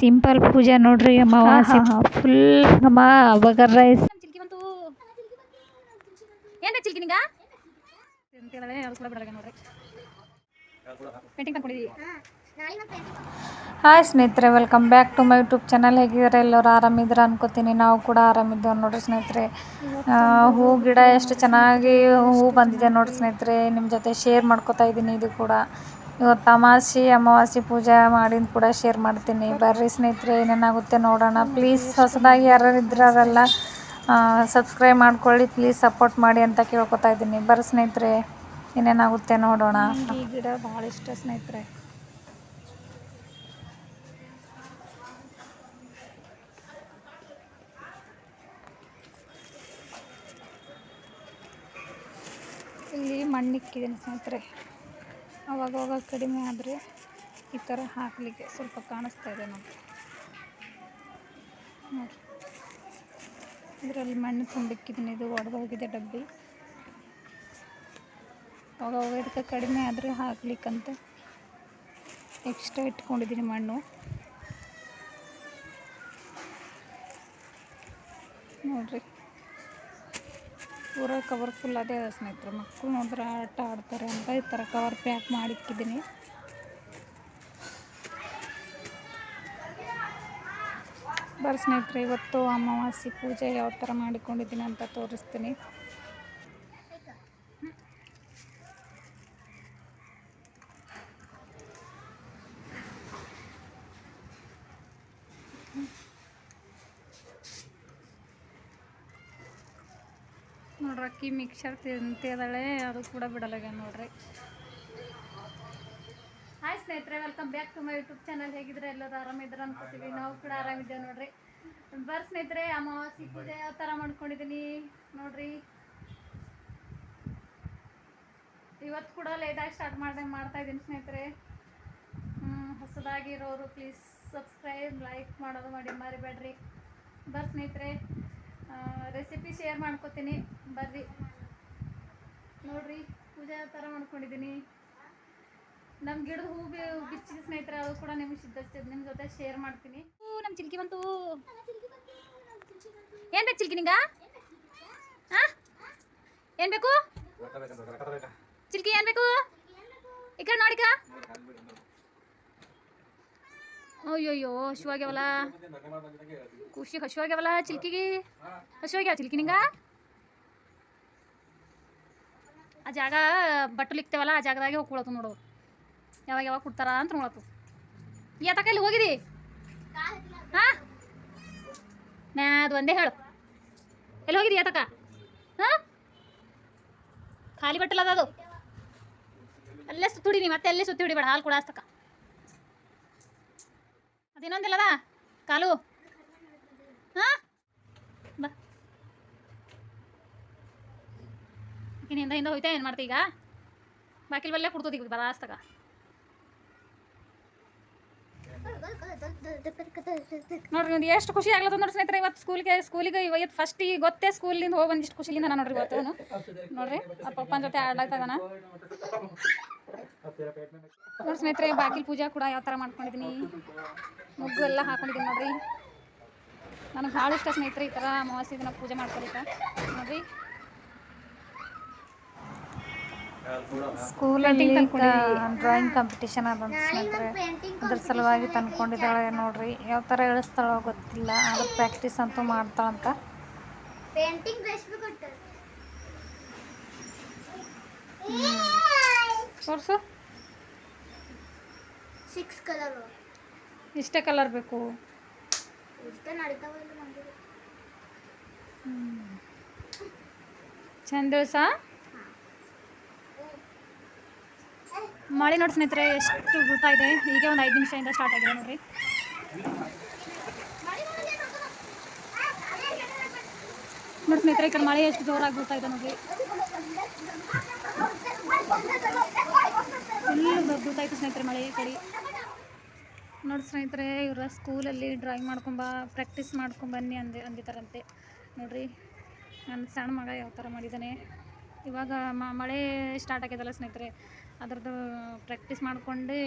Simple ಪೂಜೆ ನೋಡ್ರಿ ಅಮಾವಾಸ್ಯೆ ಫುಲ್ ಅಮ್ಮ ಬಗರ್ ರೈಸ್. ಹಾಯ್ ಸ್ನೇಹಿತರೆ welcome back to my YouTube channel ಹೇಗಿದ್ದಾರೆ? ಎಲ್ಲರೂ ಆರಾಮಿದ್ರೆ ಅನ್ಕೋತೀನಿ. ನಾವು ಕೂಡ ಆರಾಮಿದ್ದೇವೆ ನೋಡ್ರಿ ಸ್ನೇಹಿತರೆ. ಹೂ ಗಿಡ ಎಷ್ಟು ಚೆನ್ನಾಗಿ ಹೂ ಬಂದಿದೆ ನೋಡ್ರಿ ಸ್ನೇಹಿತರೆ. ನಿಮ್ಮ ಜೊತೆ ಶೇರ್ ಮಾಡ್ಕೋತಾ ಇದ್ದೀನಿ ಇದು ಕೂಡ. ಇವತ್ತು ಅಮಾವಾಸ್ಯೆ ಅಮಾವಾಸ್ಯೆ ಪೂಜೆ ಮಾಡಿದ ಕೂಡ ಶೇರ್ ಮಾಡ್ತೀನಿ. ಬರ್ರಿ ಸ್ನೇಹಿತರೆ, ಏನೇನಾಗುತ್ತೆ ನೋಡೋಣ. ಪ್ಲೀಸ್ ಹೊಸದಾಗಿ ಯಾರು ಇದ್ರಲ್ಲ ಸಬ್ಸ್ಕ್ರೈಬ್ ಮಾಡ್ಕೊಳ್ಳಿ. ಪ್ಲೀಸ್ ಸಪೋರ್ಟ್ ಮಾಡಿ ಅಂತ ಕೇಳ್ಕೊತಾ ಇದ್ದೀನಿ. ಬರ್ರಿ ಸ್ನೇಹಿತರೆ, ಏನೇನಾಗುತ್ತೆ ನೋಡೋಣ. ಈ ಗಿಡ ಭಾಳ ಇಷ್ಟ ಸ್ನೇಹಿತರೆ. ಇಲ್ಲಿ ಮಣ್ಣಿಕ್ಕಿದ್ದೀನಿ ಸ್ನೇಹಿತರೆ. ಅವಾಗವಾಗ ಕಡಿಮೆ ಆದರೆ ಈ ಥರ ಹಾಕಲಿಕ್ಕೆ ಸ್ವಲ್ಪ ಕಾಣಿಸ್ತಾ ಇದೆ ನೋಡಿ ನೋಡಿರಿ. ಇದರಲ್ಲಿ ಮಣ್ಣು ತುಂಬಿಕ್ಕಿದ್ದೀನಿ ಇದು ಒಡೆದೋಗಿದೆ ಡಬ್ಬಿ. ಅವಾಗ ಇದಕ್ಕೆ ಕಡಿಮೆ ಆದರೆ ಹಾಕ್ಲಿಕ್ಕಂತ. ಎಕ್ಸ್ಟ್ರಾ ಇಟ್ಕೊಂಡಿದ್ದೀನಿ ಮಣ್ಣು. ನೋಡ್ರಿ. ಪೂರ ಕವರ್ ಫುಲ್ ಅದೇ ಸ್ನೇಹಿತರೆ. ಮಕ್ಕಳು ನೋಡಿದ್ರೆ ಆಟ ಆಡ್ತಾರೆ ಅಂತ ಈ ಥರ ಕವರ್ ಪ್ಯಾಕ್ ಮಾಡಿಕ್ಕಿದ್ದೀನಿ ಬರ್ರಿ ಸ್ನೇಹಿತರೆ, ಇವತ್ತು ಅಮಾವಾಸ್ಯೆ ಪೂಜೆ ಯಾವ ಥರ ಮಾಡಿಕೊಂಡಿದ್ದೀನಿ ಅಂತ ತೋರಿಸ್ತೀನಿ ನೋಡ್ರಿ ಅಕ್ಕಿ ಮಿಕ್ಸರ್ ತಿಂತಿದ್ದಾಳೆ, ಅದು ಕೂಡ ಬಿಡಲಾಗ ನೋಡ್ರಿ. ಹಾಯ್ ಸ್ನೇಹಿತರೆ welcome back to my YouTube channel ಹೇಗಿದ್ರೆ ಎಲ್ಲರೂ ಆರಾಮಿದ್ರೆ ಅನ್ಕೋತೀವಿ. ನಾವು ಕೂಡ ಆರಾಮಿದ್ದೇವೆ ನೋಡ್ರಿ. ಬರ್ ಸ್ನೇಹಿತರೆ, ಅಮಾವಾಸ್ಯೆ ಪೂಜೆ ಯಾವ ಥರ ಮಾಡ್ಕೊಂಡಿದ್ದೀನಿ ನೋಡ್ರಿ. ಇವತ್ತು ಕೂಡ ಲೇಟಾಗಿ ಸ್ಟಾರ್ಟ್ ಮಾಡ್ದಂಗೆ ಮಾಡ್ತಾ ಇದ್ದೀನಿ ಸ್ನೇಹಿತರೆ. ಹೊಸದಾಗಿರೋರು ಪ್ಲೀಸ್ ಸಬ್ಸ್ಕ್ರೈಬ್ ಲೈಕ್ ಮಾಡೋದು ಮಾಡಿ ಮರಿಬೇಡ್ರಿ. ಬರ್ ಸ್ನೇಹಿತರೆ. ರೆಸಿಪಿ ಶೇರ್ ಮಾಡ್ಕೋತೀನಿ. ಬರ್ರಿ. ನೋಡ್ರಿ ಪೂಜೆ ಥರ ಮಾಡ್ಕೊಂಡಿದ್ದೀನಿ ನಮ್ಮ ಗಿಡದ ಹೂ ಬಿ ಬಿಚ್ಚಿದ ಸ್ನೇಹಿತರೆ ಅದು ಕೂಡ ನಿಮ್ಗೆ ಸಿದ್ಧ ನಿಮ್ಮ ಜೊತೆ ಶೇರ್ ಮಾಡ್ತೀನಿ. ಹೂ ನಮ್ಮ ಚಿಲ್ಕಿ ಬಂತು. ಏನು ಬೇಕು ಚಿಲ್ಕಿ ನಿಂಗ? ಹಾಂ ಏನು ಬೇಕು? ಚಿಲ್ಕಿ ಏನು ಬೇಕು? ಈ ಕಡೆ ನೋಡಿಕ? ಅಯ್ಯೋಯ್ಯೋ ಹಶುವಾಗ್ಯಾವಲ್ಲ ಖುಷಿ ಹಶುವಾಗ್ಯಾವಲ್ಲ ಚಿಲ್ಕಿಗೆ? ಹಸಿವಾಗ್ಯಾವ ಚಿಲ್ಕಿ ನಿಂಗ? ಆ ಜಾಗ ಬಟ್ಟಲು ಇಕ್ತೇವಲ್ಲ, ಆ ಜಾಗದಾಗೆ ಹೋಗಿ ನೋಡು. ಯಾವಾಗ ಯಾವಾಗ ಕೊಡ್ತಾರ ಅಂತ ನೋಡತ್ತು ಯಾತಕ ಇಲ್ಲಿ ಹೋಗಿದಿ? ಹಾ ನಾ ಅದು ಒಂದೇ ಹೇಳು. ಎಲ್ಲಿ ಹೋಗಿದಿ ಯಾತಕ ಹಾ ಖಾಲಿ ಬಟ್ಟಲ ಅದು ಅಲ್ಲೇ ಸುತ್ತಿ ನೀ ಮತ್ತೆ ಅಲ್ಲೇ ಸುತ್ತಿ ಹೊಡಿಬೇಡ, ಹಾಲು ಕೂಡ ಅಸ್ತಕ ಅದಿನ್ನೊಂದಿಲ್ಲದ ಕಾಲು. ಹಾ? ಬಾ. ಹಿಂದ ಹೋಯ್ತಾ ಏನು ಮಾಡ್ತಿ ಈಗ? ಬಾಕಿಲ್ ಬಲ್ಲೇ ಕುಡ್ತೀಗ ಈಗ ಬರ ಅಸ್ತಕ ನೋಡ್ರಿ ಒಂದು ಎಷ್ಟು ಖುಷಿ ಆಗ್ಲತ್ತ ನೋಡಿ ಸ್ನೇಹಿತರೆ, ಇವತ್ತು ಸ್ಕೂಲ್ಗೆ, ಸ್ಕೂಲಿಗೆ ಇವತ್ತು ಫಸ್ಟ್ ಈಗ ಗೊತ್ತೇ ಸ್ಕೂಲಿಂದ ಹೋಗಿ ಬಂದಿಷ್ಟು ಖುಷಿಲಿಂದ ನಾನು ನೋಡ್ರಿ ಇವತ್ತು. ನೋಡ್ರಿ ಅಪ್ಪ ಪಪ್ಪನ ಜೊತೆ ಆಡ್ಲಾಗ್ತಾ ಇದಾನ. ನೋಡಿ ಸ್ನೇಹಿತರೆ ಬಾಕಿಲ್ ಪೂಜಾ ಕೂಡ ಯಾವ ಥರ ಮಾಡ್ಕೊಂಡಿದ್ದೀನಿ ಮುಗ್ಗು ಎಲ್ಲ ಹಾಕೊಂಡಿದ್ದೀನಿ ನೋಡ್ರಿ. ನನಗೆ ಭಾಳ ಇಷ್ಟ ಸ್ನೇಹಿತರೆ ಈ ಥರ ಅಮಾವಾಸ್ಯ ದಿನ ಪೂಜೆ ಮಾಡ್ಕೊಳಿಕ ನೋಡ್ರಿ. ಸ್ಕೂಲಲ್ಲಿ ಡ್ರಾಯಿಂಗ್ ಕಾಂಪಿಟೇಷನ್ ಅದಂತ ಸ್ನೇಹಿತರೆ. ಅದ್ರ ಸಲುವಾಗಿ ತಂದ್ಕೊಂಡಿದ್ದಾಳೆ ನೋಡ್ರಿ. ಯಾವ ಥರ ಇಳಿಸ್ತಾಳೋ ಗೊತ್ತಿಲ್ಲ. ಅದ್ರ ಪ್ರಾಕ್ಟೀಸ್ ಅಂತೂ ಮಾಡ್ತಾಳಂತ ಪೇಂಟಿಂಗ್ ತೋರ್ಸು. ಸಿಕ್ಸ್ ಕಲರ್ ಇಷ್ಟೇ ಕಲರ್ ಬೇಕು. ಚಂದ ದಿವಸ ಮಳೆ ನೋಡಿ ಸ್ನೇಹಿತರೆ ಎಷ್ಟು ಬೀಳ್ತಾ ಇದೆ. ಈಗ ಒಂದು ಐದು ನಿಮಿಷದಿಂದ ಸ್ಟಾರ್ಟ್ ಆಗಿದೆ ನೋಡ್ರಿ. ನೋಡಿ ಸ್ನೇಹಿತರೆ ಈ ಕಡೆ ಮಳೆ ಎಷ್ಟು ಜೋರಾಗಿ ಬೀಳ್ತಾ ಇದೆ ನೋಡ್ರಿ. ಫುಲ್ ಇತ್ತು ಸ್ನೇಹಿತರೆ ಮಳೆ ಕಡೆ. ನೋಡಿ ಸ್ನೇಹಿತರೆ ಇವರ ಸ್ಕೂಲಲ್ಲಿ ಡ್ರಾಯಿಂಗ್ ಮಾಡ್ಕೊಂಬ ಪ್ರಾಕ್ಟೀಸ್ ಮಾಡ್ಕೊಂಬನ್ನಿ ಅಂದೆ ಅಂದಿದ್ದಾರಂತೆ ನೋಡಿರಿ ನನ್ನ ಸಣ್ಣ ಮಗ ಯಾವ ಥರ ಮಾಡಿದ್ದಾನೆ ಇವಾಗ ಮ- ಮಳೆ ಸ್ಟಾರ್ಟ್ ಆಗ್ಯದಲ್ಲ ಸ್ನೇಹಿತರೆ ಅದರದ್ದು ಪ್ರಾಕ್ಟೀಸ್ ಮಾಡಿಕೊಂಡು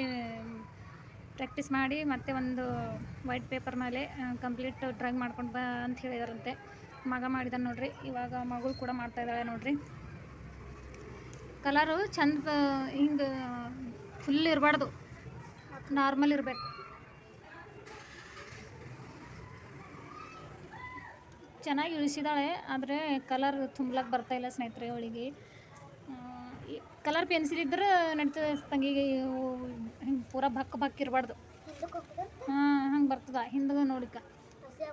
ಪ್ರಾಕ್ಟೀಸ್ ಮಾಡಿ ಮತ್ತೆ ಒಂದು ವೈಟ್ ಪೇಪರ್ ಮೇಲೆ ಕಂಪ್ಲೀಟ್ ಡ್ರಾಯಿಂಗ್ ಮಾಡ್ಕೊಂಡು ಬಾ ಅಂತ ಹೇಳಿದಾರಂತೆ. ಮಗ ಮಾಡಿದಾನೆ ನೋಡ್ರಿ ಇವಾಗ ಮಗಳು ಕೂಡ ಮಾಡ್ತಾ ಇದ್ದಾಳೆ ನೋಡ್ರಿ. ಕಲರು ಚಂದ ಹಿಂಗೆ ಫುಲ್ ಇರಬಾರ್ದು. ನಾರ್ಮಲ್ ಇರಬೇಕು. ಚೆನ್ನಾಗಿ ಇಳಿಸಿದಾಳೆ ಆದರೆ ಕಲರ್ ತುಂಬಲಕ್ಕೆ ಬರ್ತಾ ಇಲ್ಲ ಸ್ನೇಹಿತರೆ ಅವಳಿಗೆ. ಕಲರ್ ಪೆನ್ಸಿಲ್ ಇದ್ರೆ ನಡೀತದೆ ತಂಗಿಗೆ ಹಿಂಗೆ ಪೂರ ಭಕ್ ಭಕ್ ಇರಬಾರ್ದು. ಹಾಂ ಹಂಗೆ ಬರ್ತದ ಹಿಂದೆ ನೋಡಿಕ.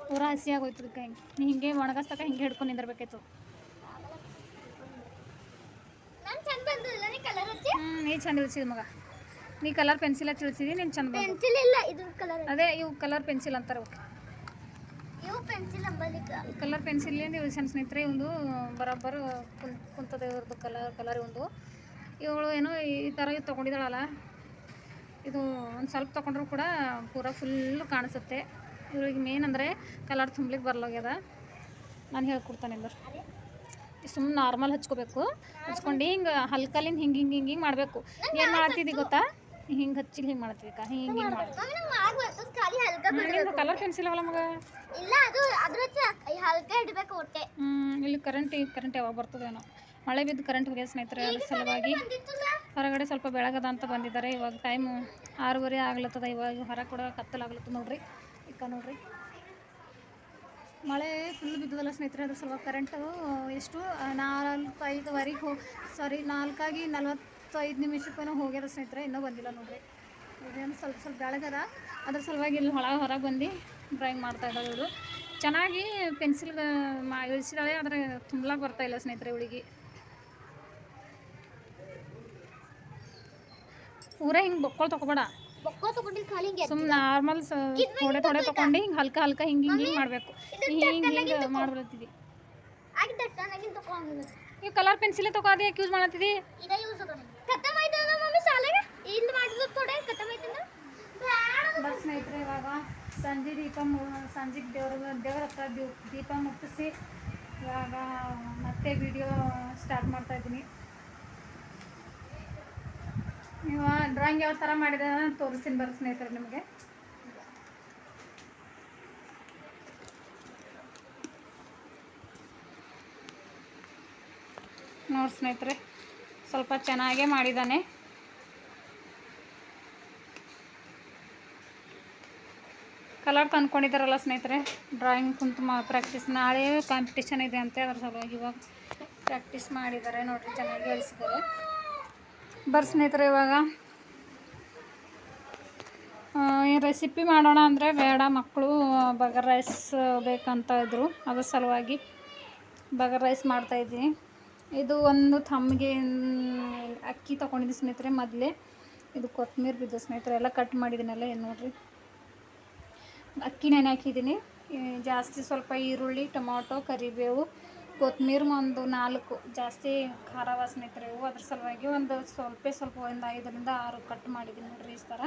ಪೂರ ಹಸಿ ಹೋಯ್ತದ ಹಿಂಗೆ ನೀ ಹಿಂಗೆ ಒಣಗಸ್ತಕ ಹಿಂಗೆ ಹಿಡ್ಕೊಂಡು ನಿಂದಿರ್ಬೇಕಾಯ್ತು ಹ್ಞೂ ನೀ ಚಂದ ಇಳಿಸಿದ ಮಗ. ನೀ ಕಲರ್ ಪೆನ್ಸಿಲ್ ತಿಳಿಸಿದಿ ನೀನು ಚಂದ ಪೆನ್ಸಿಲ್ ಇಲ್ಲ ಇದು ಕಲರ್ ಅದೇ ಇವು ಕಲರ್ ಪೆನ್ಸಿಲ್ ಅಂತಾರೆ ಅವಕ್ಕೆ ಇವು ಪೆನ್ಸಿಲ್ ಅಂಬಲಿಕ ಕಲರ್ ಪೆನ್ಸಿಲ್ನಿಂದ ಇವು ಸಣ್ಣ ಸ್ನೇಹಿತರೆ ಒಂದು ಬರಬರ ಕುಂತ್ ಕುಂತದ ಇವ್ರದ್ದು ಕಲರ್ ಕಲರ್ ಒಂದು ಇವಳು ಏನೋ ಈ ಥರ ಇದು ತೊಗೊಂಡಿದ್ದಾಳಲ್ಲ ಇದು ಒಂದು ಸ್ವಲ್ಪ ತೊಗೊಂಡ್ರು ಕೂಡ ಪೂರ ಫುಲ್ಲು ಕಾಣಿಸುತ್ತೆ. ಇವಳಿಗೆ ಮೇನ್ ಅಂದರೆ ಕಲರ್ ತುಂಬ್ಲಿಕ್ಕೆ ಬರ್ಲೋಗ್ಯದ. ನಾನು ಹೇಳ್ಕೊಡ್ತಾನೆ ಅಂದ್ರೆ ಸುಮ್ಮನೆ ನಾರ್ಮಲ್ ಹಚ್ಕೋಬೇಕು. ಹಚ್ಕೊಂಡು ಹಿಂಗೆ ಹಲ್ಕಲಿಂದ ಹಿಂಗೆ ಹಿಂಗೆ ಹಿಂಗೆ ಹಿಂಗೆ ಮಾಡಬೇಕು. ಏನು ಮಾಡ್ತಿದ್ದಿ ಗೊತ್ತಾ? ಹಿಂಗೆ ಹಚ್ಚಿ ಹಿಂಗೆ ಕಾ ಹಿಂಗೆ ಹಿಂಗೆ ಮಾಡ್ತೀವಿ ಕಲರ್ ಪೆನ್ಸಿಲ್ ಅವಲ್ಲ ಮಗ ಇಲ್ಲ ಅದು ಅದ್ರ ಹಲ್ಕ ಇಡ್ಬೇಕು ಒಟ್ಟೆ ಹ್ಮ್, ಇಲ್ಲಿ ಕರೆಂಟ್ ಕರೆಂಟ್ ಯಾವಾಗ ಬರ್ತದೇನೋ ಮಳೆ ಬಿದ್ದು ಕರೆಂಟ್ ಹೋಗ್ಯದ ಸ್ನೇಹಿತರೆ ಅದ್ರ ಸಲುವಾಗಿ ಹೊರಗಡೆ ಸ್ವಲ್ಪ ಬೆಳಗದ ಅಂತ ಬಂದಿದ್ದಾರೆ. ಇವಾಗ ಟೈಮು ಆರೂವರೆ ಆಗ್ಲತ್ತದ. ಇವಾಗ ಹೊರ ಕೂಡ ಕತ್ತಲಾಗ್ಲತ್ತ ನೋಡ್ರಿ. ಇಕ್ಕ ನೋಡ್ರಿ. ಮಳೆ ಫುಲ್ ಬಿದ್ದದಲ್ಲ ಸ್ನೇಹಿತರೆ ಅದ್ರ ಸಲುವಾಗಿ ಕರೆಂಟು ಎಷ್ಟು ನಾಲ್ಕು ಐದುವರೆಗೆ ಹೋ ಸಾರಿ ನಾಲ್ಕಾಗಿ ನಲ್ವತ್ತೈದು ನಿಮಿಷಕ್ಕೂ ಹೋಗ್ಯಾರ ಸ್ನೇಹಿತರೆ ಇನ್ನೂ ಬಂದಿಲ್ಲ ನೋಡ್ರಿ. ಇದೇನು ಸ್ವಲ್ಪ ಸ್ವಲ್ಪ ಬೆಳಗದ. ಅದ್ರ ಸಲುವಾಗಿ ಇಲ್ಲಿ ಹೊಳ ಹೊರಗೆ ಬಂದು ಡ್ರಾಯಿಂಗ್ ಮಾಡ್ತಾ ಇದ್ದಾಳೆ ಇವರು. ಚೆನ್ನಾಗಿ ಪೆನ್ಸಿಲ್ ಮಾ ಇಳಿಸಿದಾಳೆ ಆದರೆ ತುಂಬಲಾಗ ಬರ್ತಾ ಇಲ್ಲ ಸ್ನೇಹಿತರೆ ಇವಳಿಗೆ ಪೂರ ಹಿಂಗೆ ಬೊಕ್ಕಳು ತಗೋಬೇಡ ಸುಮ್ಮನೆ ನಾರ್ಮಲ್ ಥೋಡೆ ಥೋಡೆ ತೊಗೊಂಡು ಹಿಂಗೆ ಹಲ್ಕ ಹಲ್ಕ ಹಿಂಗೆ ಹಿಂಗೆ ಹಿಂಗೆ ಮಾಡಬೇಕು. ಹಿಂಗೆ ಹಿಂಗೆ ತಗೊಂಡು ಈ ಕಲರ್ ಪೆನ್ಸಿಲ್ ತಗೋದು ಯಾಕೆ ಯೂಸ್ ಮಾಡತ್ತಿದಿ ಇದ ಯೂಸ್ ಖತಮ್ ಆಯ್ತದ ಮಮ್ಮಿ ಸಾಲಾಗ ಇಂದ ಮಾಡಿದ್ರು ಥೋಡೆ ಖತಮ್ ಆಯ್ತದ ಬಸ್ ಸ್ನೇಹಿತರೆ ಇವಾಗ ಸಂಜೆ ದೀಪ ಮು- ಸಂಜೆಗೆ ದೇವ್ರ ದೇವ್ರ ಹತ್ರ ದೀಪ ದೀಪ ಮುಟ್ಟಿಸಿ ಇವಾಗ ಮತ್ತೆ ವಿಡಿಯೋ ಸ್ಟಾರ್ಟ್ ಮಾಡ್ತಾ ಇದ್ದೀನಿ. ನೀವು ಡ್ರಾಯಿಂಗ್ ಯಾವ ಥರ ಮಾಡಿದೆ ತೋರಿಸ್ತೀನಿ ಬರ್ರಿ ಸ್ನೇಹಿತರೆ ನಿಮಗೆ. ನೋಡಿ ಸ್ನೇಹಿತರೆ, ಸ್ವಲ್ಪ ಚೆನ್ನಾಗೇ ಮಾಡಿದ್ದಾನೆ. ಕಲರ್ ತಂದ್ಕೊಂಡಿದ್ದಾರಲ್ಲ ಸ್ನೇಹಿತರೆ ಡ್ರಾಯಿಂಗ್ ಕುಂತು ಮಾ ಪ್ರಾಕ್ಟೀಸ್ ನಾಳೆ ಕಾಂಪಿಟೇಷನ್ ಇದೆ ಅಂತೆ ಅದ್ರ ಸಲುವಾಗಿ ಇವಾಗ ಪ್ರಾಕ್ಟೀಸ್ ಮಾಡಿದ್ದಾರೆ ನೋಡಿರಿ, ಚೆನ್ನಾಗಿ ಹೊಲಿಸಿದ್ದಾರೆ ಬರ್ರಿ ಸ್ನೇಹಿತರೆ ಇವಾಗ. ರೆಸಿಪಿ ಮಾಡೋಣ ಅಂದರೆ ಬೇಡ ಮಕ್ಕಳು ಬಗರ್ ರೈಸ್ ಬೇಕಂತ ಇದ್ದರು ಅದ್ರ ಸಲುವಾಗಿ ಬಗರ್ ರೈಸ್ ಮಾಡ್ತಾಯಿದ್ದೀನಿ ಇದು ಒಂದು ತಮ್ಮಗೆ ಅಕ್ಕಿ ತೊಗೊಂಡಿದ್ದೆ ಸ್ನೇಹಿತರೆ ಮೊದಲೇ. ಇದು ಕೊತ್ತಂಬರಿ ಬಿದ್ದು ಸ್ನೇಹಿತರೆ, ಎಲ್ಲ ಕಟ್ ಮಾಡಿದ್ದೀನಲ್ಲ ಏನು ನೋಡಿರಿ. ಅಕ್ಕಿ ನೆನೆ ಹಾಕಿದ್ದೀನಿ. ಜಾಸ್ತಿ ಸ್ವಲ್ಪ ಈರುಳ್ಳಿ, ಟೊಮಾಟೊ, ಕರಿಬೇವು, ಕೊತ್ತಂಬರಿ ಒಂದು ನಾಲ್ಕು. ಜಾಸ್ತಿ ಖಾರ ವಾಸನೆ ಇತ್ತು ಇವು. ಅದ್ರ ಸಲುವಾಗಿ ಒಂದು ಸ್ವಲ್ಪ ಸ್ವಲ್ಪ ಒಂದು ಐದರಿಂದ ಆರು ಕಟ್ ಮಾಡಿದ್ದೀನಿ ನೋಡ್ರಿ ಈ ಥರ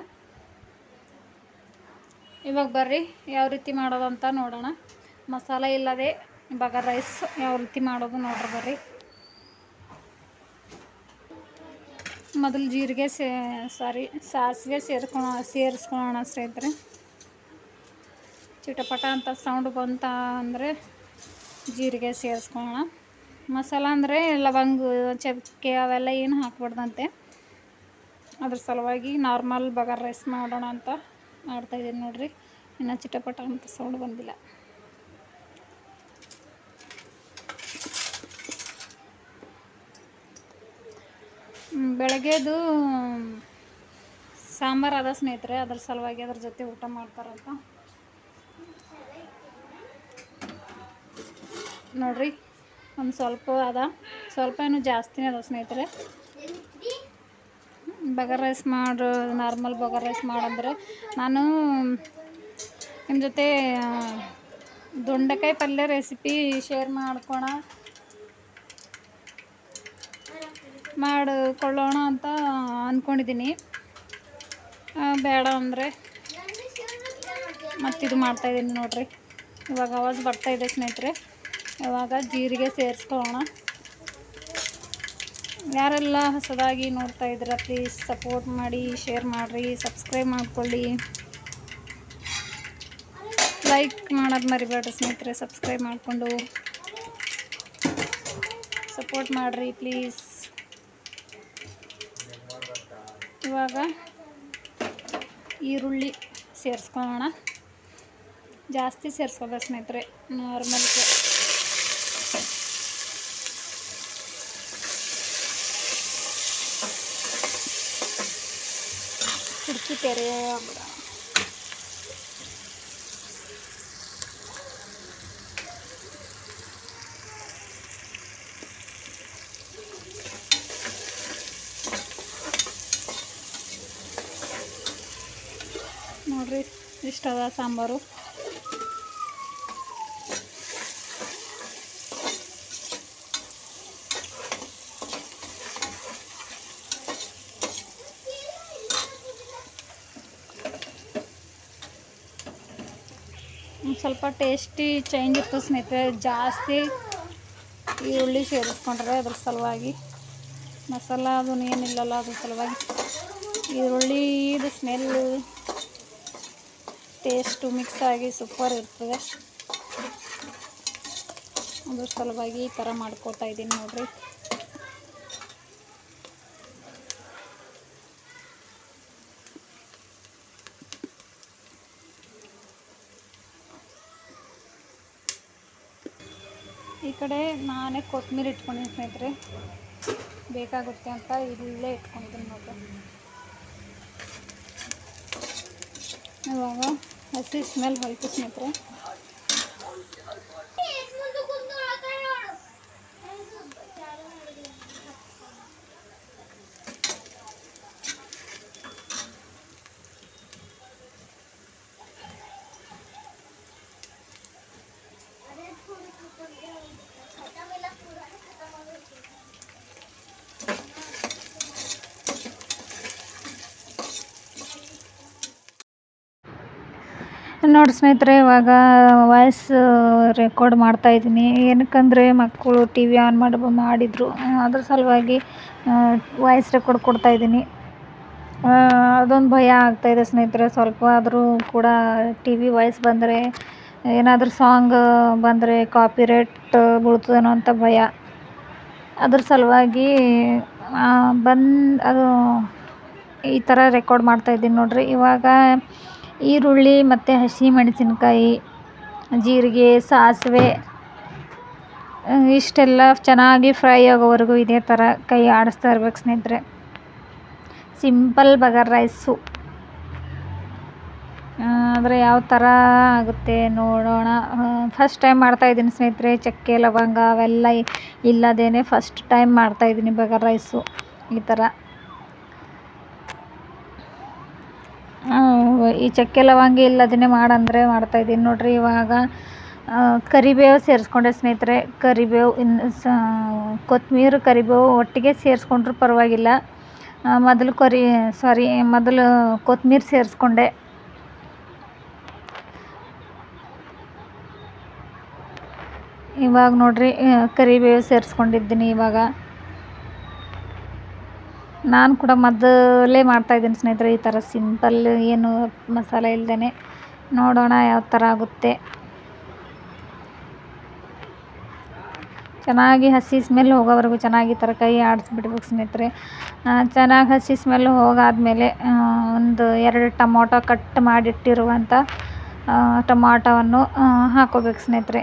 ಇವಾಗ ಬರ್ರಿ, ಯಾವ ರೀತಿ ಮಾಡೋದು ಅಂತ ನೋಡೋಣ. ಮಸಾಲೆ ಇಲ್ಲದೆ, ಬಗರ್ ರೈಸ್ ಯಾವ ರೀತಿ ಮಾಡೋದು ನೋಡ್ರಿ ಬರ್ರಿ. ಮೊದಲು ಜೀರಿಗೆ ಸೇ, ಸಾರಿ, ಸಾಸಿವೆ ಸೇರ್ಕೊಳ ಸೇರಿಸ್ಕೊಳ್ಳೋಣ ಸ್ನೇಹಿತರೆ ಚಿಟಪಟ ಅಂತ ಸೌಂಡ್ ಬಂತ ಅಂದರೆ ಜೀರಿಗೆ ಸೇರಿಸ್ಕೊಳ್ಳೋಣ ಮಸಾಲ ಅಂದರೆ ಲವಂಗ, ಚಕ್ಕೆ ಅವೆಲ್ಲ ಏನು ಹಾಕ್ಬಾರ್ದಂತೆ. ಅದ್ರ ಸಲುವಾಗಿ ನಾರ್ಮಲ್ ಬಗಾರ್ ರೈಸ್ ಮಾಡೋಣ ಅಂತ ಮಾಡ್ತಾಯಿದ್ದೀನಿ ನೋಡಿರಿ. ಇನ್ನು ಚಿಟಪಟ ಅಂತ ಸೌಂಡ್ ಬಂದಿಲ್ಲ. ಬೆಳಗ್ಗೆದು ಸಾಂಬಾರು ಅದ ಸ್ನೇಹಿತರೆ, ಅದ್ರ ಸಲುವಾಗಿ ಅದ್ರ ಜೊತೆ ಊಟ ಮಾಡ್ತಾರಂತ. ನೋಡ್ರಿ, ಒಂದು ಸ್ವಲ್ಪ ಅದ, ಸ್ವಲ್ಪ ಏನು ಜಾಸ್ತಿನೇ ಅದ ಸ್ನೇಹಿತರೆ. ಬಗರ್ ರೈಸ್ ಮಾಡು, ನಾರ್ಮಲ್ ಬಗರ್ ರೈಸ್ ಮಾಡಂದ್ರೆ. ನಾನು ನಿಮ್ಮ ಜೊತೆ ದೊಂಡೆಕಾಯಿ ಪಲ್ಯ ರೆಸಿಪಿ ಶೇರ್ ಮಾಡ್ಕೊಳ ಮಾಡಿಕೊಳ್ಳೋಣ ಅಂತ ಅಂದ್ಕೊಂಡಿದ್ದೀನಿ ಬೇಡ ಅಂದರೆ ಮತ್ತಿದು ಮಾಡ್ತಾಯಿದ್ದೀನಿ ನೋಡಿರಿ. ಇವಾಗ ಅವಾಜ್ ಬರ್ತಾಯಿದೆ ಸ್ನೇಹಿತರೆ. ಇವಾಗ ಜೀರಿಗೆ ಸೇರಿಸ್ಕೊಳ್ಳೋಣ. ಯಾರೆಲ್ಲ ಹೊಸದಾಗಿ ನೋಡ್ತಾ ಇದ್ದೀರ ಪ್ಲೀಸ್ ಸಪೋರ್ಟ್ ಮಾಡಿ ಶೇರ್ ಮಾಡಿರಿ ಸಬ್ಸ್ಕ್ರೈಬ್ ಮಾಡಿಕೊಳ್ಳಿ. ಲೈಕ್ ಮಾಡೋದು ಮರಿಬೇಡ್ರಿ ಸ್ನೇಹಿತರೆ ಸಬ್ಸ್ಕ್ರೈಬ್ ಮಾಡಿಕೊಂಡು. ಸಪೋರ್ಟ್ ಮಾಡಿರಿ ಪ್ಲೀಸ್ ಇವಾಗ ಈರುಳ್ಳಿ ಸೇರಿಸ್ಕೊಳ್ಳೋಣ. ಜಾಸ್ತಿ ಸೇರಿಸ್ಕೋಬೇಕು ಸ್ನೇಹಿತರೆ ನಾರ್ಮಲ್ ಕುಡ್ಕಿ ತೆರೆ ನೋಡ್ರಿ ಇಷ್ಟದ ಸಾಂಬಾರು ಒಂದ್ ಸ್ವಲ್ಪ ಟೇಸ್ಟಿ ಚೇಂಜ್ ಇರ್ತದೆ ಸ್ನೇಹಿತರೆ ಜಾಸ್ತಿ ಈರುಳ್ಳಿ ಸೇರಿಸ್ಕೊಂಡ್ರೆ ಅದ್ರ ಸಲುವಾಗಿ ಮಸಾಲ ಅದು ಏನಿಲ್ಲಲ್ಲ ಅದ್ರ ಸಲುವಾಗಿ ಈರುಳ್ಳಿದು ಸ್ಮೆಲ್ಲು ಟೇಸ್ಟು ಮಿಕ್ಸ್ ಆಗಿ ಸೂಪರ್ ಇರ್ತದೆ. ಅದ್ರ ಸಲುವಾಗಿ ಈ ಥರ ಮಾಡ್ಕೋತಾ ಇದ್ದೀನಿ ನೋಡಿರಿ. ಈ ಕಡೆ ನಾನೇ ಕೊತ್ತಂಬರಿ ಇಟ್ಕೊಂಡಿದ್ದೀನಿ ಸ್ನೇಹಿತರೆ. ಬೇಕಾಗುತ್ತೆ ಅಂತ ಇಲ್ಲೇ ಇಟ್ಕೊಂಡಿದ್ದೀನಿ ನೋಡಿರಿ. ಇವಾಗ ಹಸಿ ಸ್ಮೆಲ್ ಹೋಯ್ತು ಸ್ನೇಹಿತರೆ. ನೋಡಿ ಸ್ನೇಹಿತರೆ, ಇವಾಗ ವಾಯ್ಸ್ ರೆಕಾರ್ಡ್ ಮಾಡ್ತಾ ಇದ್ದೀನಿ. ಏನಕ್ಕಂದರೆ ಮಕ್ಕಳು ಟಿ ವಿ ಆನ್ ಮಾಡಿ, ಮಾಡಿದರು. ಅದ್ರ ಸಲುವಾಗಿ ವಾಯ್ಸ್ ರೆಕಾರ್ಡ್ ಕೊಡ್ತಾ ಇದ್ದೀನಿ. ಅದೊಂದು ಭಯ ಆಗ್ತಾಯಿದೆ ಸ್ನೇಹಿತರೆ. ಸ್ವಲ್ಪ ಆದರೂ ಕೂಡ ಟಿ ವಿ ವಾಯ್ಸ್ ಬಂದರೆ, ಏನಾದರೂ ಸಾಂಗ್ ಬಂದರೆ ಕಾಪಿರೇಟ್ ಬೀಳ್ತದೇನೋ ಅಂತ ಭಯ. ಅದ್ರ ಸಲುವಾಗಿ ಬಂದು, ಅದು ಈ ಥರ ರೆಕಾರ್ಡ್ ಮಾಡ್ತಾಯಿದ್ದೀನಿ ನೋಡ್ರಿ. ಇವಾಗ ಈರುಳ್ಳಿ ಮತ್ತು ಹಸಿಮೆಣಸಿನ್ಕಾಯಿ, ಜೀರಿಗೆ, ಸಾಸಿವೆ ಇಷ್ಟೆಲ್ಲ ಚೆನ್ನಾಗಿ ಫ್ರೈ ಆಗೋವರೆಗೂ ಇದೇ ಥರ ಕೈ ಆಡಿಸ್ತಾ ಇರ್ಬೇಕು ಸ್ನೇಹಿತರೆ. ಸಿಂಪಲ್ ಬಗರ್ ರೈಸು. ಆದರೆ ಯಾವ ಥರ ಆಗುತ್ತೆ ನೋಡೋಣ. ಫಸ್ಟ್ ಟೈಮ್ ಮಾಡ್ತಾಯಿದ್ದೀನಿ ಸ್ನೇಹಿತರೆ, ಚಕ್ಕೆ, ಲವಂಗ ಅವೆಲ್ಲ ಇಲ್ಲದೇ ಫಸ್ಟ್ ಟೈಮ್ ಮಾಡ್ತಾಯಿದ್ದೀನಿ ಬಗರ್ ರೈಸು. ಈ ಥರ. ಈ ಚಕ್ಕೆ ಲವಂಗ ಇಲ್ಲದೇ ಮಾಡಂದರೆ ಮಾಡ್ತಾಯಿದ್ದೀನಿ ನೋಡಿರಿ, ಇವಾಗ ಕರಿಬೇವು ಸೇರಿಸ್ಕೊಂಡೆ ಸ್ನೇಹಿತರೆ. ಕರಿಬೇವು ಇನ್ನು ಕರಿಬೇವು ಒಟ್ಟಿಗೆ ಸೇರಿಸ್ಕೊಂಡ್ರೂ ಪರವಾಗಿಲ್ಲ. ಮೊದಲು ಕರಿ ಸಾರಿ ಮೊದಲು ಕೊತ್ತಂಬರಿ ಸೇರಿಸ್ಕೊಂಡೆ. ಇವಾಗ ನೋಡಿರಿ ಕರಿಬೇವು ಸೇರಿಸ್ಕೊಂಡಿದ್ದೀನಿ ಇವಾಗ. ನಾನು ಕೂಡ ಮೊದಲೇ ಮಾಡ್ತಾಯಿದ್ದೀನಿ ಸ್ನೇಹಿತರೆ, ಈ ಥರ ಸಿಂಪಲ್ ಏನು ಮಸಾಲೆ ಇಲ್ಲದೇ ನೋಡೋಣ ಯಾವ ಥರ ಆಗುತ್ತೆ. ಚೆನ್ನಾಗಿ ಹಸಿ ಸ್ಮೆಲ್ ಹೋಗೋವರೆಗೂ ಚೆನ್ನಾಗಿ ಈ ಥರ ಕೈ ಆಡಿಸ್ಬಿಡ್ಬೇಕು ಸ್ನೇಹಿತರೆ. ಚೆನ್ನಾಗಿ ಹಸಿ ಸ್ಮೆಲ್ ಹೋಗಾದಮೇಲೆ ಒಂದು ಎರಡು ಟೊಮೊಟೊ ಕಟ್ ಮಾಡಿಟ್ಟಿರುವಂಥ ಟೊಮಾಟೋವನ್ನು ಹಾಕೋಬೇಕು ಸ್ನೇಹಿತರೆ.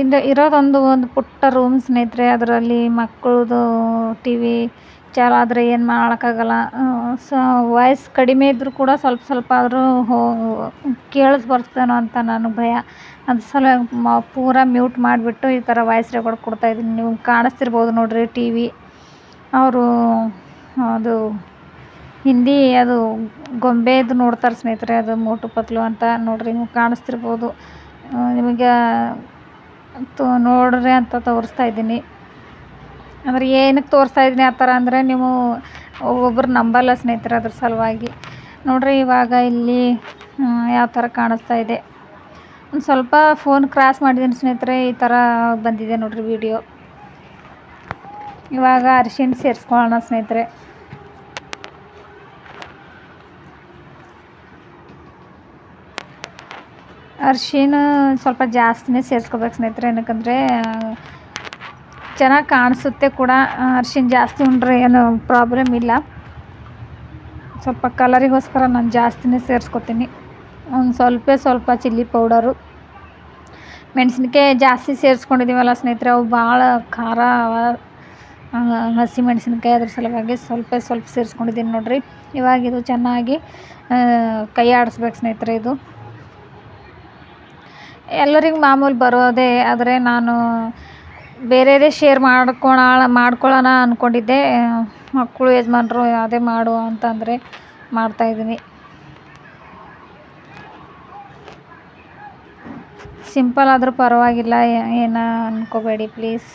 ಇದು ಇರೋದೊಂದು ಒಂದು ಪುಟ್ಟ ರೂಮ್ ಸ್ನೇಹಿತರೆ, ಅದರಲ್ಲಿ ಮಕ್ಕಳದು ಟಿ ವಿ ಆದರೆ ಏನು ಮಾಡೋಕ್ಕಾಗಲ್ಲ. ಸೊ ವಾಯ್ಸ್ ಕಡಿಮೆ ಇದ್ದರೂ ಕೂಡ ಸ್ವಲ್ಪ ಸ್ವಲ್ಪ ಆದರೂ ಹೋ, ಕೇಳಿಸ್ ಬರ್ತೇನೋ ಅಂತ ನನಗೆ ಭಯ. ಅದ್ರ ಸಲುವಾಗಿ ಮ, ಪೂರ ಮ್ಯೂಟ್ ಮಾಡಿಬಿಟ್ಟು ಈ ಥರ ವಾಯ್ಸ್ ರೆಕಾರ್ಡ್ ಕೊಡ್ತಾಯಿದ್ದೀನಿ ನೀವು ಕಾಣಿಸ್ತಿರ್ಬೋದು ನೋಡಿರಿ ಟಿ ವಿ ಅವರು, ಅದು ಹಿಂದಿ, ಅದು ಗೊಂಬೆದು ನೋಡ್ತಾರೆ ಸ್ನೇಹಿತರೆ, ಅದು ಮೋಟು ಪತ್ಲು ಅಂತ ನೋಡಿರಿ, ನೀವು ಕಾಣಿಸ್ತಿರ್ಬೋದು. ನಿಮಗೆ ತೋ ನೋಡ್ರಿ ಅಂತ ತೋರಿಸ್ತಾ ಇದ್ದೀನಿ. ಅಂದರೆ ಏನಕ್ಕೆ ತೋರಿಸ್ತಾ ಇದ್ದೀನಿ ಆ ಥರ ಅಂದರೆ ನೀವು ಒಬ್ಬೊಬ್ರು ನಂಬಲ್ಲ ಸ್ನೇಹಿತರೆ ಅದ್ರ ಸಲುವಾಗಿ. ನೋಡ್ರಿ ಇವಾಗ ಇಲ್ಲಿ ಯಾವ ಥರ ಕಾಣಿಸ್ತಾ ಇದೆ. ಒಂದು ಸ್ವಲ್ಪ ಫೋನ್ ಕ್ರಾಸ್ ಮಾಡಿದ್ದೀನಿ ಸ್ನೇಹಿತರೆ, ಈ ಥರ ಬಂದಿದೆ ನೋಡ್ರಿ ವಿಡಿಯೋ ಇವಾಗ ಅರಿಶಿಣ ಸೇರಿಸ್ಕೊಳ್ಳೋಣ ಸ್ನೇಹಿತರೆ. ಅರಿಶಿಣ ಸ್ವಲ್ಪ ಜಾಸ್ತಿನೇ ಸೇರಿಸ್ಕೋಬೇಕು ಸ್ನೇಹಿತರೆ. ಏನಕ್ಕಂದರೆ ಚೆನ್ನಾಗಿ ಕಾಣಿಸುತ್ತೆ ಕೂಡ. ಅರ್ಶಿನ ಜಾಸ್ತಿ ಉಂಡ್ರೆ ಏನು ಪ್ರಾಬ್ಲಮ್ ಇಲ್ಲ. ಸ್ವಲ್ಪ ಕಲರಿಗೋಸ್ಕರ ನಾನು ಜಾಸ್ತಿನೇ ಸೇರಿಸ್ಕೊತೀನಿ. ಒಂದು ಸ್ವಲ್ಪ ಸ್ವಲ್ಪ ಚಿಲ್ಲಿ ಪೌಡರು. ಮೆಣಸಿನ್ಕಾಯಿ ಜಾಸ್ತಿ ಸೇರಿಸ್ಕೊಂಡಿದ್ದೀವಲ್ಲ ಸ್ನೇಹಿತರೆ, ಅವು ಭಾಳ ಖಾರ ಹಸಿ ಮೆಣಸಿನ್ಕಾಯಿ ಅದ್ರ ಸಲುವಾಗಿ ಸ್ವಲ್ಪ ಸ್ವಲ್ಪ ಸೇರಿಸ್ಕೊಂಡಿದ್ದೀನಿ ನೋಡಿರಿ. ಇವಾಗ ಇದು ಚೆನ್ನಾಗಿ ಕೈ ಆಡಿಸ್ಬೇಕು ಸ್ನೇಹಿತರೆ ಇದು. ಎಲ್ಲರಿಗೂ ಮಾಮೂಲಿ ಬರೋದೇ, ಆದರೆ ನಾನು ಬೇರೆದೇ ಶೇರ್ ಮಾಡ್ಕೊಳ ಮಾಡ್ಕೊಳ್ಳೋಣ ಅಂದ್ಕೊಂಡಿದ್ದೆ ಮಕ್ಕಳು, ಯಜಮಾನ್ರು ಅದೇ ಮಾಡು ಅಂತಂದರೆ ಮಾಡ್ತಾಯಿದ್ದೀನಿ ಸಿಂಪಲ್ ಆದರೂ ಪರವಾಗಿಲ್ಲ ಏನು ಅಂದ್ಕೋಬೇಡಿ ಪ್ಲೀಸ್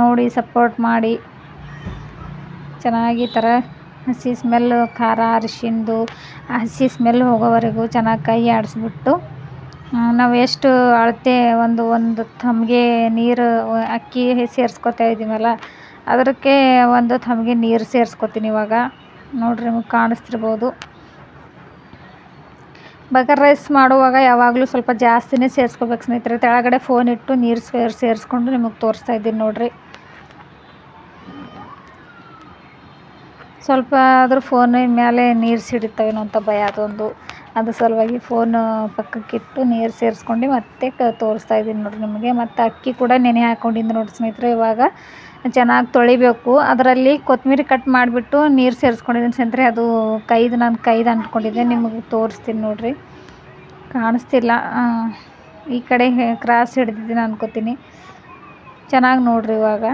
ನೋಡಿ ಸಪೋರ್ಟ್ ಮಾಡಿ. ಚೆನ್ನಾಗಿ ಥರ ಹಸಿ ಸ್ಮೆಲ್ಲು ಖಾರ, ಅರಿಶಿಂದು ಹಸಿ ಸ್ಮೆಲ್ ಹೋಗೋವರೆಗೂ ಚೆನ್ನಾಗಿ ಕೈ ಆಡಿಸ್ಬಿಟ್ಟು ನಾವು ಎಷ್ಟು ಅಳತೆ ಒಂದು ಒಂದು ತಮ್ಗೆ ನೀರು ಅಕ್ಕಿ ಸೇರಿಸ್ಕೊತಾ ಇದ್ದೀವಲ್ಲ ಅದಕ್ಕೆ ಒಂದು ತಮ್ಗೆ ನೀರು ಸೇರಿಸ್ಕೊತೀನಿ ಇವಾಗ. ನೋಡ್ರಿ ನಿಮಗೆ ಕಾಣಿಸ್ತಿರ್ಬೋದು. ಬಗರ್ ರೈಸ್ ಮಾಡುವಾಗ ಯಾವಾಗಲೂ ಸ್ವಲ್ಪ ಜಾಸ್ತಿನೇ ಸೇರಿಸ್ಕೋಬೇಕು ಸ್ನೇಹಿತರೆ. ಕೆಳಗಡೆ ಫೋನ್ ಇಟ್ಟು ನೀರು ಸೇರ್, ಸೇರಿಸ್ಕೊಂಡು ನಿಮಗೆ ತೋರಿಸ್ತಾ ಇದ್ದೀನಿ ನೋಡ್ರಿ. ಸ್ವಲ್ಪ ಆದರೂ ಫೋನಿನ ಮೇಲೆ ನೀರು ಸಿಡಿತಾವೇನೋ ಅಂತ ಭಯ ಅದೊಂದು. ಅದ್ರ ಸಲುವಾಗಿ ಫೋನ್ ಪಕ್ಕಕ್ಕಿಟ್ಟು ನೀರು ಸೇರಿಸ್ಕೊಂಡು ಮತ್ತೆ ಕ ತೋರಿಸ್ತಾ ಇದ್ದೀನಿ ನೋಡಿರಿ ನಿಮಗೆ. ಮತ್ತು ಅಕ್ಕಿ ಕೂಡ ನೆನೆ ಹಾಕ್ಕೊಂಡಿದ್ದು ನೋಡಿ ಸ್ನೇಹಿತರೆ, ಇವಾಗ ಚೆನ್ನಾಗಿ ತೊಳಿಬೇಕು. ಅದರಲ್ಲಿ ಕೊತ್ತಂಬರಿ ಕಟ್ ಮಾಡಿಬಿಟ್ಟು ನೀರು ಸೇರಿಸ್ಕೊಂಡಿದ್ದೀನಿ ಸ್ನೇಹಿತರೆ. ಅದು ಕೈದು ನಾನು ಕೈದು ಅಂಟ್ಕೊಂಡಿದ್ದೆ, ನಿಮಗೆ ತೋರಿಸ್ತೀನಿ ನೋಡಿರಿ. ಕಾಣಿಸ್ತಿಲ್ಲ. ಈ ಕಡೆ ಕ್ರಾಸ್ ಹಿಡಿದಿದ್ದೀನಿ ಅನ್ಕೋತೀನಿ. ಚೆನ್ನಾಗಿ ನೋಡಿರಿ ಇವಾಗ.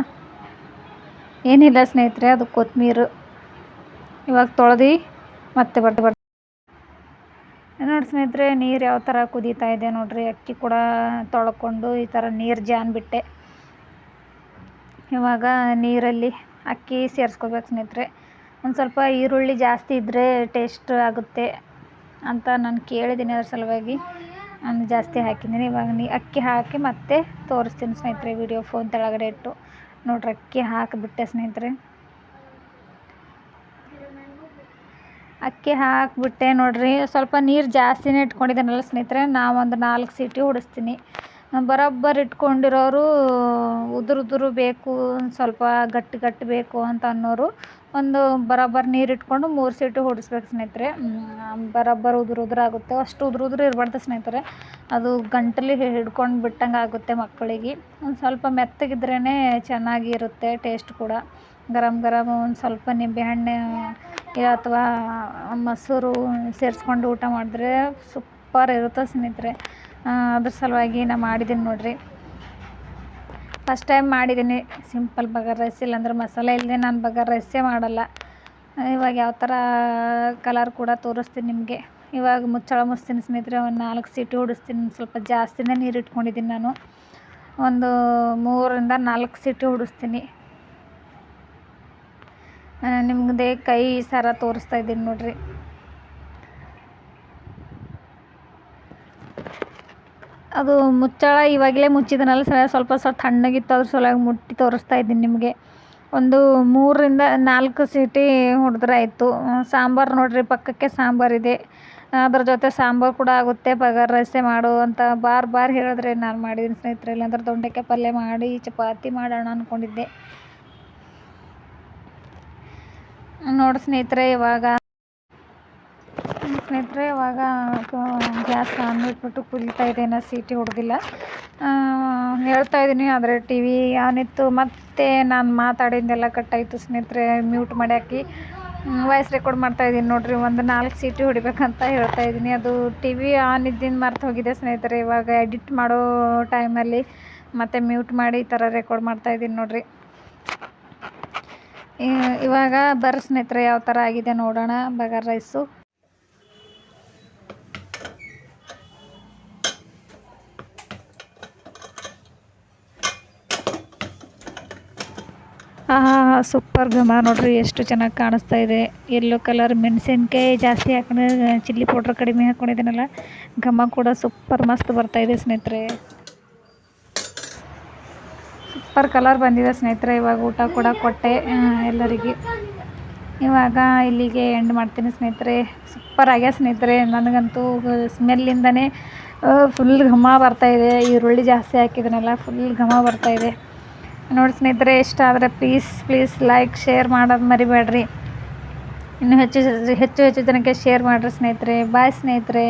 ಏನಿಲ್ಲ ಸ್ನೇಹಿತರೆ, ಅದು ಕೊತ್ತಂಬರಿ ಇವಾಗ ತೊಳೆದು ಮತ್ತೆ ಬರ್ತಾ ಬರ್ತಾ ನೋಡಿ ಸ್ನೇಹಿತರೆ, ನೀರು ಯಾವ ಥರ ಕುದೀತಾ ಇದೆ ನೋಡಿರಿ. ಅಕ್ಕಿ ಕೂಡ ತೊಳ್ಕೊಂಡು ಈ ಥರ ನೀರು ಜಾನ್ ಬಿಟ್ಟೆ. ಇವಾಗ ನೀರಲ್ಲಿ ಅಕ್ಕಿ ಸೇರಿಸ್ಕೋಬೇಕು ಸ್ನೇಹಿತರೆ. ಒಂದು ಸ್ವಲ್ಪ ಈರುಳ್ಳಿ ಜಾಸ್ತಿ ಇದ್ದರೆ ಟೇಸ್ಟ್ ಆಗುತ್ತೆ ಅಂತ ನಾನು ಕೇಳಿದ್ದೀನಿ ಅದ್ರ ಸಲುವಾಗಿ. ನಾನು ಜಾಸ್ತಿ ಹಾಕಿದ್ದೀನಿ. ಇವಾಗ ನೀ ಅಕ್ಕಿ ಹಾಕಿ ಮತ್ತೆ ತೋರಿಸ್ತೀನಿ ಸ್ನೇಹಿತರೆ ವಿಡಿಯೋ ಫೋನ್ ತೆಳಗಡೆ ಇಟ್ಟು. ನೋಡ್ರಿ, ಅಕ್ಕಿ ಹಾಕಿಬಿಟ್ಟೆ ಸ್ನೇಹಿತರೆ. ಅಕ್ಕಿ ಹಾಕಿಬಿಟ್ಟೆ ನೋಡ್ರಿ. ಸ್ವಲ್ಪ ನೀರು ಜಾಸ್ತಿನೇ ಇಟ್ಕೊಂಡಿದ್ದೀನಲ್ಲ ಸ್ನೇಹಿತರೆ. ನಾವೊಂದು ನಾಲ್ಕು ಸೀಟಿ ಹೊಡಿಸ್ತೀನಿ ಬರೋಬ್ಬರ್ ಇಟ್ಕೊಂಡಿರೋರು ಉದುರು ಉದುರು ಬೇಕು, ಸ್ವಲ್ಪ ಗಟ್ಟಿ ಗಟ್ಟಿ ಬೇಕು ಅಂತ ಅನ್ನೋರು ಒಂದು ಬರೋಬ್ಬರ್ ನೀರು ಇಟ್ಕೊಂಡು ಮೂರು ಸೀಟಿ ಹೊಡಿಸ್ಬೇಕು ಸ್ನೇಹಿತರೆ. ಬರೋಬ್ಬರ್ ಉದುರು ಉದುರು ಆಗುತ್ತೆ. ಅಷ್ಟು ಉದುರು ಉದುರು ಇರಬಾರ್ದು ಸ್ನೇಹಿತರೆ. ಅದು ಗಂಟಲಿ ಹಿಡ್ಕೊಂಡು ಬಿಟ್ಟಂಗೆ ಆಗುತ್ತೆ ಮಕ್ಕಳಿಗೆ. ಒಂದು ಸ್ವಲ್ಪ ಮೆತ್ತಗಿದ್ರೇ ಚೆನ್ನಾಗಿರುತ್ತೆ ಟೇಸ್ಟ್ ಕೂಡ. ಗರಮ್ ಗರಮ್ ಒಂದು ಸ್ವಲ್ಪ ನಿಂಬೆಹಣ್ಣು ಅಥವಾ ಮೊಸರು ಸೇರಿಸ್ಕೊಂಡು ಊಟ ಮಾಡಿದ್ರೆ ಸೂಪರ್ ಇರುತ್ತೆ ಸ್ನೇಹಿತರೆ. ಅದ್ರ ಸಲುವಾಗಿ ನಾ ಮಾಡಿದ್ದೀನಿ ನೋಡಿರಿ. ಫಸ್ಟ್ ಟೈಮ್ ಮಾಡಿದ್ದೀನಿ ಸಿಂಪಲ್ ಬಗರ್ ರೈಸ್ ಇಲ್ಲಾಂದ್ರೆ ಮಸಾಲೆ ಇಲ್ಲದೆ ನಾನು ಬಗರ್ ರೈಸೇ ಮಾಡಲ್ಲ. ಇವಾಗ ಯಾವ ಥರ ಕಲರ್ ಕೂಡ ತೋರಿಸ್ತೀನಿ ನಿಮಗೆ. ಇವಾಗ ಮುಚ್ಚಳ ಮುಚ್ತೀನಿ ಸ್ನೇಹಿತರೆ, ಒಂದು ನಾಲ್ಕು ಸೀಟಿ ಹೊಡಿಸ್ತೀನಿ ಸ್ವಲ್ಪ ಜಾಸ್ತಿನೇ ನೀರು ಇಟ್ಕೊಂಡಿದ್ದೀನಿ ನಾನು. ಒಂದು ಮೂರರಿಂದ ನಾಲ್ಕು ಸೀಟಿ ಹೊಡಿಸ್ತೀನಿ ನಿಮ್ಮದೇ ಕೈ ಸರ ತೋರಿಸ್ತಾ ಇದ್ದೀನಿ ನೋಡ್ರಿ. ಅದು ಮುಚ್ಚಳ ಇವಾಗಲೇ ಮುಚ್ಚಿದನಲ್ಲ ಸರ, ಸ್ವಲ್ಪ ಸ್ವಲ್ಪ ತಣ್ಣಗಿತ್ತು ಅದ್ರ ಸಲುವಾಗಿ ಮುಟ್ಟಿ ತೋರಿಸ್ತಾ ಇದ್ದೀನಿ ನಿಮಗೆ. ಒಂದು ಮೂರರಿಂದ ನಾಲ್ಕು ಸೀಟಿ ಹೊಡೆದ್ರೆ ಆಯಿತು. ಸಾಂಬಾರು ನೋಡ್ರಿ, ಪಕ್ಕಕ್ಕೆ ಸಾಂಬಾರಿದೆ ಅದ್ರ ಜೊತೆ ಸಾಂಬಾರು ಕೂಡ ಆಗುತ್ತೆ ಬಗಾರ್ ರಸೆ ಮಾಡು ಅಂತ ಬಾರ್ ಬಾರ್ ಹೇಳಿದ್ರೆ ನಾನು ಮಾಡಿದ್ದೀನಿ ಸ್ನೇಹಿತರೆ. ಇಲ್ಲಾಂದ್ರೆ ದೊಂಡೆಕಾಯಿ ಪಲ್ಯ ಮಾಡಿ, ಚಪಾತಿ ಮಾಡೋಣ ಅಂದ್ಕೊಂಡಿದ್ದೆ ನೋಡಿ ಸ್ನೇಹಿತರೆ, ಇವಾಗ ಸ್ನೇಹಿತರೆ, ಇವಾಗ ಗ್ಯಾಸ್ ಆನ್ ಇಟ್ಬಿಟ್ಟು ಕುದೀತಾ ಇದೆ ಇನ್ನೂ ಸೀಟಿ ಹೊಡೆದಿಲ್ಲ. ಹೇಳ್ತಾ ಇದ್ದೀನಿ, ಆದರೆ ಟಿ ವಿ ಆನ್ ಇತ್ತು, ಮತ್ತೆ ನಾನು ಮಾತಾಡಿದ್ದೆಲ್ಲ ಕಟ್ಟಾಯಿತು ಸ್ನೇಹಿತರೆ ಮ್ಯೂಟ್ ಮಾಡಿ ಹಾಕಿ. ವಾಯ್ಸ್ ರೆಕಾರ್ಡ್ ಮಾಡ್ತಾ ಇದ್ದೀನಿ ನೋಡಿರಿ, ಒಂದು ನಾಲ್ಕು ಸೀಟಿ ಹೊಡಿಬೇಕಂತ ಹೇಳ್ತಾ ಇದ್ದೀನಿ. ಅದು ಟಿ ವಿ ಆನ್ ಇದ್ದಿಂದ ಮರ್ತು ಹೋಗಿದೆ ಸ್ನೇಹಿತರೆ, ಇವಾಗ ಎಡಿಟ್ ಮಾಡೋ ಟೈಮಲ್ಲಿ ಮತ್ತೆ ಮ್ಯೂಟ್ ಮಾಡಿ ಈ ಥರ ರೆಕಾರ್ಡ್ ಮಾಡ್ತಾ ಇದ್ದೀನಿ ನೋಡ್ರಿ. ಇವಾಗ ಬರ್ರಿ ಸ್ನೇಹಿತರೆ, ಯಾವ ಥರ ಆಗಿದೆ ನೋಡೋಣ. ಬಗಾರ್ ರೈಸು. ಆಹಾ, ಸೂಪರ್ ಘಮ. ನೋಡ್ರಿ, ಎಷ್ಟು ಚೆನ್ನಾಗಿ ಕಾಣಿಸ್ತಾ ಇದೆ. ಎಲ್ಲೋ ಕಲರ್ ಮೆಣಸಿನ್ಕಾಯಿ ಜಾಸ್ತಿ ಹಾಕೊಂಡು ಚಿಲ್ಲಿ ಪೌಡ್ರ್ ಕಡಿಮೆ ಹಾಕ್ಕೊಂಡಿದ್ದೀನಲ್ಲ ಘಮ ಕೂಡ ಸೂಪರ್ ಮಸ್ತ್ ಬರ್ತಾ ಇದೆ ಸ್ನೇಹಿತರೆ. ಸೂಪರ್ ಕಲರ್ ಬಂದಿದೆ ಸ್ನೇಹಿತರೆ, ಇವಾಗ ಊಟ ಕೂಡ ಕೊಟ್ಟೆ ಎಲ್ಲರಿಗೆ. ಇವಾಗ ಇಲ್ಲಿಗೆ ಎಂಡ್ ಮಾಡ್ತೀನಿ ಸ್ನೇಹಿತರೆ. ಸೂಪರ್ ಆಗ್ಯಾ ಸ್ನೇಹಿತರೆ, ನನಗಂತೂ ಸ್ಮೆಲ್ಲಿಂದನೇ ಫುಲ್ ಘಮ ಬರ್ತಾಯಿದೆ ಈರುಳ್ಳಿ ಜಾಸ್ತಿ ಹಾಕಿದನಲ್ಲ ಫುಲ್ ಘಮ ಬರ್ತಾ ಇದೆ. ನೋಡಿ ಸ್ನೇಹಿತರೆ, ಇಷ್ಟ ಆದರೆ ಪ್ಲೀಸ್ ಪ್ಲೀಸ್ ಲೈಕ್ ಶೇರ್ ಮಾಡೋದು ಮರಿಬೇಡ್ರಿ. ಇನ್ನು ಹೆಚ್ಚು ಹೆಚ್ಚು ಹೆಚ್ಚು ಜನಕ್ಕೆ ಶೇರ್ ಮಾಡಿರಿ ಸ್ನೇಹಿತರೆ. ಬಾಯ್ ಸ್ನೇಹಿತರೆ.